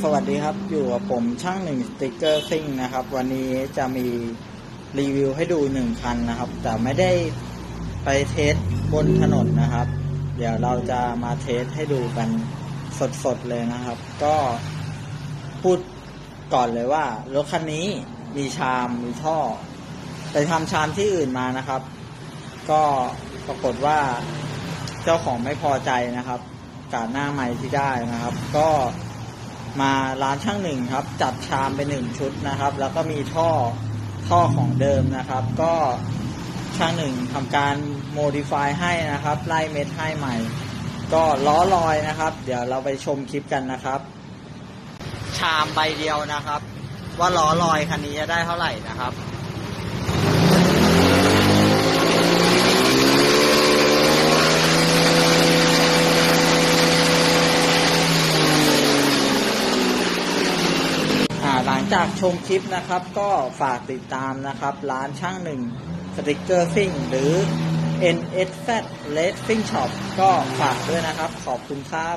สวัสดีครับ อยู่กับผมช่างหนึ่งสติกเกอร์ซิ่งนะครับ วันนี้จะมีรีวิวให้ดูหนึ่งคันนะครับ แต่ไม่ได้ไปเทสบนถนนนะครับ เดี๋ยวเราจะมาเทสให้ดูกันสดๆเลยนะครับ ก็พูดก่อนเลยว่ารถคันนี้มีชามมีท่อ ไปทำชามที่อื่นมานะครับ ก็ปรากฏว่าเจ้าของไม่พอใจนะครับ การหน้าใหม่ที่ได้นะครับ ก็ มาร้านช่างหนึ่งครับ จัดชามไปหนึ่งชุดนะครับ แล้วก็มีท่อท่อของเดิมนะครับ ก็ช่างหนึ่งทำการโมดิฟายให้นะครับ ไล่เม็ดให้ใหม่ ก็ล้อลอยนะครับ เดี๋ยวเราไปชมคลิปกันนะครับ ชามใบเดียวนะครับ ว่าล้อลอยคันนี้จะได้เท่าไหร่นะครับ ลังจากชมคลิปนะครับ ก็ฝากติดตามนะครับ ร้านช่างหนึ่งสติกเกอร์ซิ่งหรือ NSZ Racing Shop ก็ฝากด้วยนะครับ ขอบคุณครับ